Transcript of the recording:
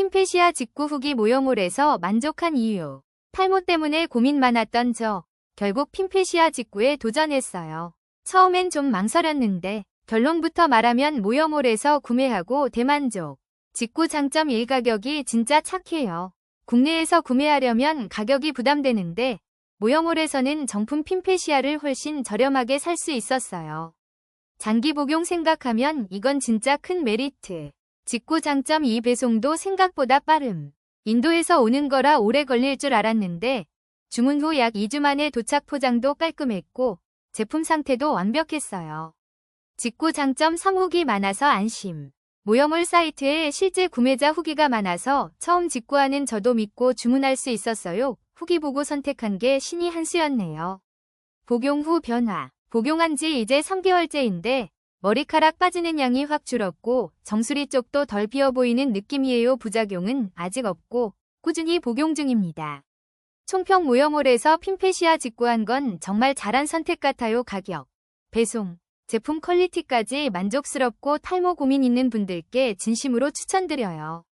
핀페시아 직구 후기 모형홀에서 만족한 이유. 탈모 때문에 고민 많았던 저. 결국 핀페시아 직구에 도전했어요. 처음엔 좀 망설였는데 결론부터 말하면 모형홀에서 구매하고 대만족. 직구 장점 1 가격이 진짜 착해요. 국내에서 구매하려면 가격이 부담되는데 모형홀에서는 정품 핀페시아를 훨씬 저렴하게 살 수 있었어요. 장기 복용 생각하면 이건 진짜 큰 메리트. 직구 장점 2 배송도 생각보다 빠름. 인도에서 오는 거라 오래 걸릴 줄 알았는데 주문 후 약 2주 만에 도착 포장도 깔끔했고 제품 상태도 완벽했어요. 직구 장점 3 후기 많아서 안심. 모형홀 사이트에 실제 구매자 후기가 많아서 처음 직구하는 저도 믿고 주문할 수 있었어요. 후기 보고 선택한 게 신이 한 수였네요. 복용 후 변화. 복용한 지 이제 3개월째인데 머리카락 빠지는 양이 확 줄었고 정수리 쪽도 덜 비어 보이는 느낌이에요. 부작용은 아직 없고 꾸준히 복용 중입니다. 총평 모형홀에서 핀페시아 직구한 건 정말 잘한 선택 같아요. 가격, 배송, 제품 퀄리티까지 만족스럽고 탈모 고민 있는 분들께 진심으로 추천드려요.